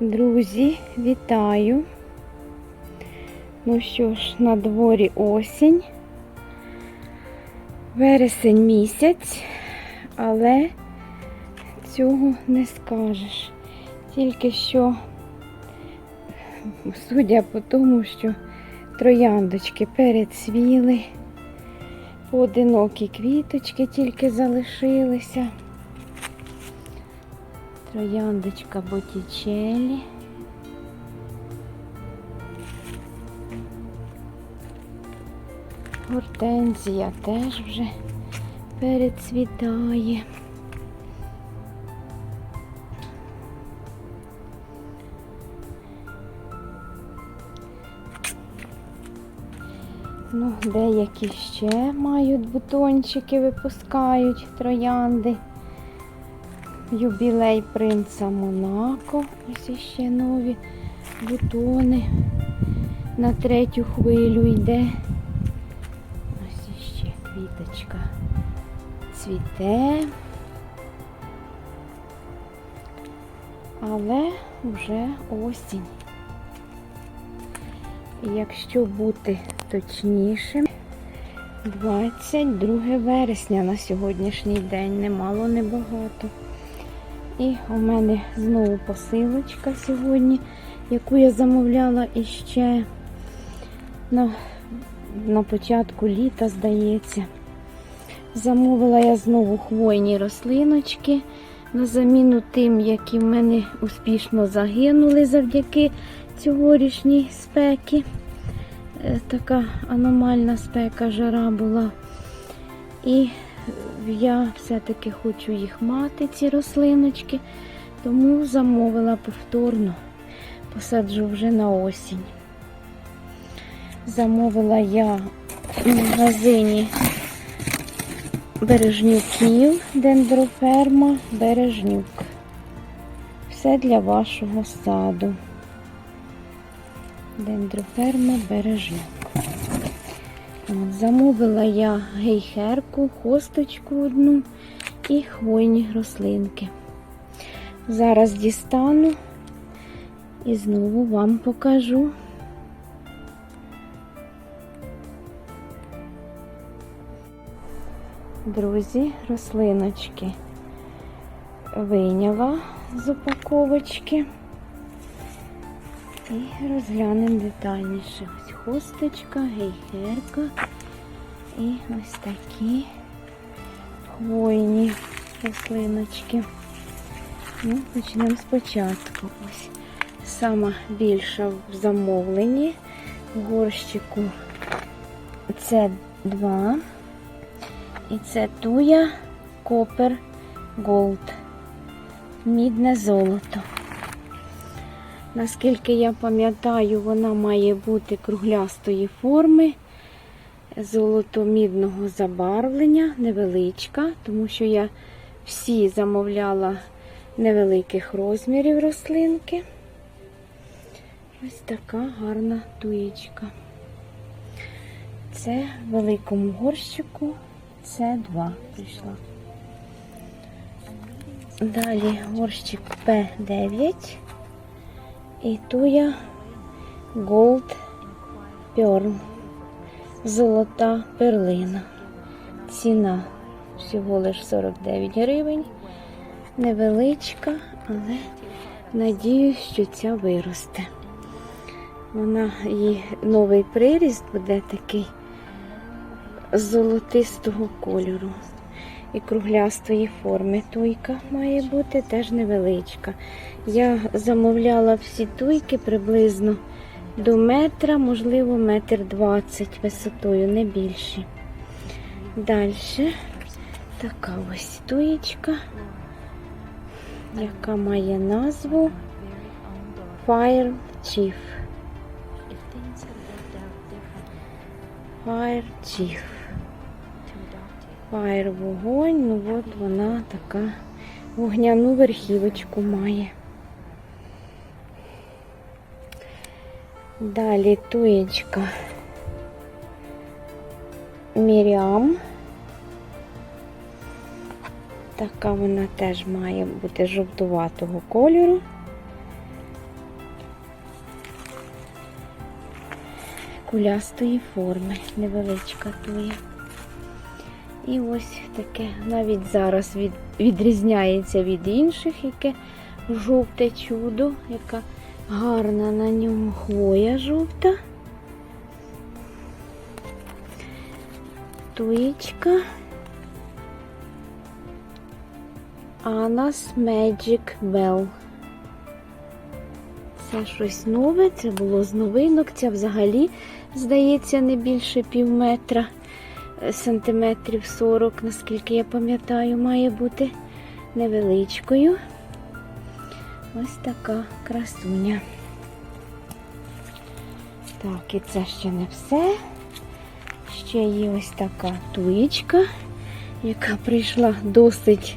Друзі, вітаю. Ну що ж, на дворі осінь, вересень місяць, але цього не скажеш. Тільки що, судя по тому, що трояндочки перецвіли, поодинокі квіточки тільки залишилися. Трояндочка Боттічелі. Гортензія теж вже перецвітає. Ну, деякі ще мають бутончики, випускають троянди. Юбілей принца Монако. Ось іще нові бутони. На третю хвилю йде. Ось іще квіточка цвіте. Але вже осінь. Якщо бути точнішим, 22 вересня на сьогоднішній день, немало, небагато. І у мене знову посилочка сьогодні, яку я замовляла іще на, на початку літа, здається. Замовила я знову хвойні рослиночки на заміну тим, які в мене успішно загинули завдяки цьогорічній спеки. Е, Така аномальна спека жара була. І я все-таки хочу їх мати, ці рослиночки, тому замовила повторно, посаджу вже на осінь. Замовила я в магазині бережнюків, дендроферма, бережнюк. Все для вашого саду. Дендроферма бережнюк. От, замовила я гейхерку, хосточку одну і хвойні рослинки. Зараз дістану і знову вам покажу. Друзі, рослиночки вийняла з упаковочки. І розглянемо детальніше. Ось хусточка, гейхерка і ось такі хвойні рослиночки. Ну, Почнемо спочатку. Ось сама більша в замовленні горщику. Це два. І це туя Copper Gold. Мідне золото. Наскільки я пам'ятаю, вона має бути круглястої форми, золото-мідного забарвлення, невеличка, тому що я всі замовляла невеликих розмірів рослинки. Ось така гарна туєчка. Це в великому горщику, це два прийшла. Далі горщик П9. І туя Gold Pearl. Золота перлина. Ціна всього лиш 49 гривень. Невеличка, але надіюсь, що ця виросте. Вона її новий приріст буде такий золотистого кольору. І круглястої форми туйка має бути теж невеличка. Я замовляла всі туйки приблизно до метра, можливо, метр двадцять висотою, не більше. Далі така ось туєчка, яка має назву Fire Chief. Fire Chief. Фаєр вогонь, ну от вона така вогняну верхівочку має. Далі туєчка Мірям. Така вона теж має бути жовтуватого кольору. Кулястої форми невеличка тує. І ось таке навіть зараз від, відрізняється від інших, яке жовте чудо, яка гарна на ньому хвоя жовта. Туєчка. Anna's Magic Bell. Це щось нове, це було з новинок. Це взагалі, здається, не більше пів метра, сантиметрів 40, наскільки я пам'ятаю, має бути невеличкою. Ось така красуня. Так, і це ще не все. Ще є ось така туєчка, яка прийшла досить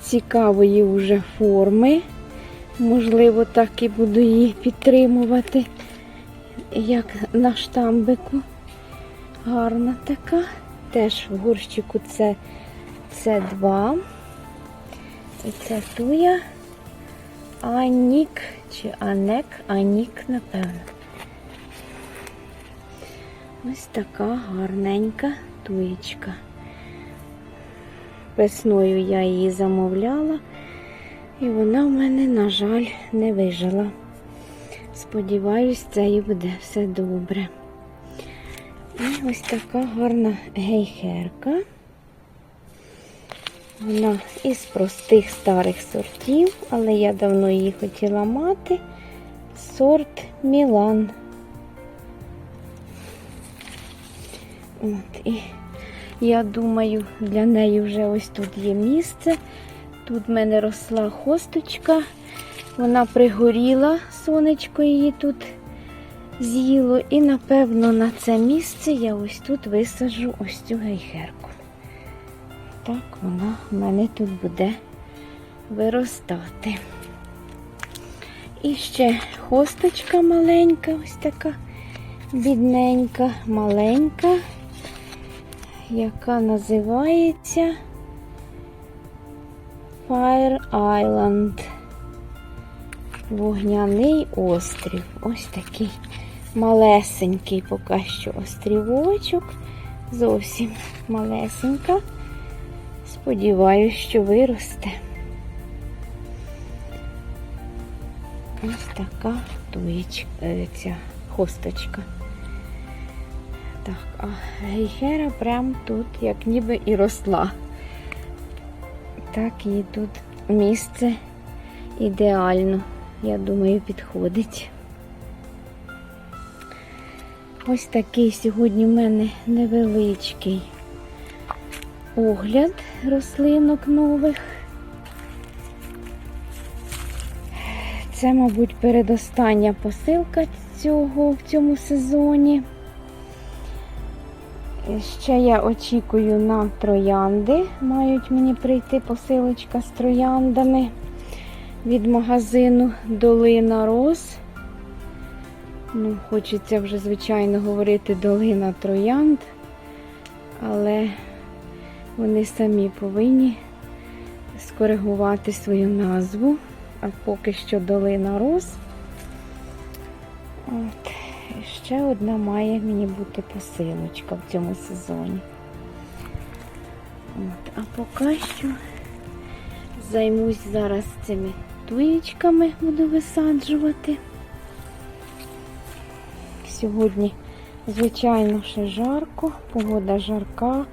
цікавої уже форми. Можливо, так і буду її підтримувати, як на штамбику. Гарна така. Теж в горщику це, це два. І це туя Анік чи Анек, Анік, напевно. Ось така гарненька туєчка. Весною я її замовляла, і вона в мене, на жаль, не вижила. Сподіваюсь, це і буде все добре. І ось така гарна гейхерка. Вона із простих старих сортів, але я давно її хотіла мати. Сорт Мілан. От, і я думаю, для неї вже ось тут є місце. Тут в мене росла хосточка. Вона пригоріла, сонечко її тут з'їло. І, напевно, на це місце я ось тут висаджу ось цю гейхерку. Так вона в мене тут буде виростати. І ще хосточка маленька, ось така бідненька, маленька яка називається Fire Island. Вогняний острів. Ось такий малесенький поки що острівочок. Зовсім малесенька. Сподіваюсь, що виросте. Ось така туєчка, ця хосточка. Так, а гейхера прям тут, як ніби і росла. Так, і тут місце ідеально, я думаю, підходить. Ось такий сьогодні в мене невеличкий огляд рослинок нових. Це, мабуть, передостання посилка цього в цьому сезоні. Ще я очікую на троянди. Мають мені прийти посилочка з трояндами від магазину Долина Роз. Ну, Хочеться вже, звичайно, говорити Долина Троянд, але вони самі повинні скоригувати свою назву, а поки що Долина Роз. От. Ще одна має мені бути посилочка в цьому сезоні. От. А поки що займусь зараз цими туєчками, буду висаджувати. Сьогодні, звичайно, ще жарко, погода жарка,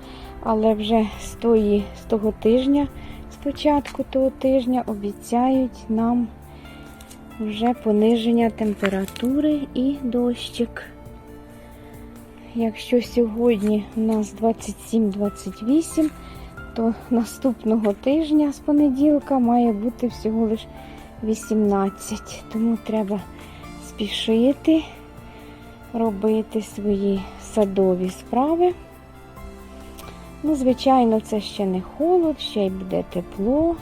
але вже з, тої, з того тижня, з початку того тижня обіцяють нам вже пониження температури і дощик. Якщо сьогодні у нас 27-28, то наступного тижня з понеділка має бути всього лише 18. Тому треба спішити, робити свої садові справи. Ну, звичайно, це ще не холод, ще й буде тепло,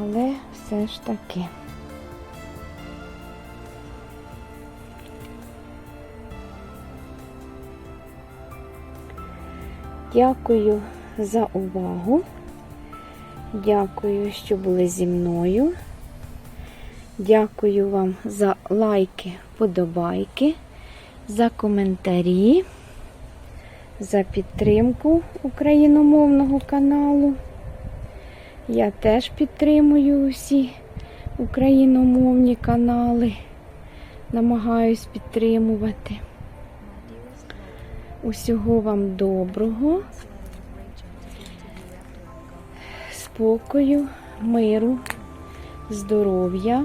але все ж таки. Дякую за увагу. Дякую, що були зі мною. Дякую вам за лайки, подобайки. За коментарі, за підтримку україномовного каналу. Я теж підтримую усі україномовні канали. Намагаюсь підтримувати. Усього вам доброго, спокою, миру, здоров'я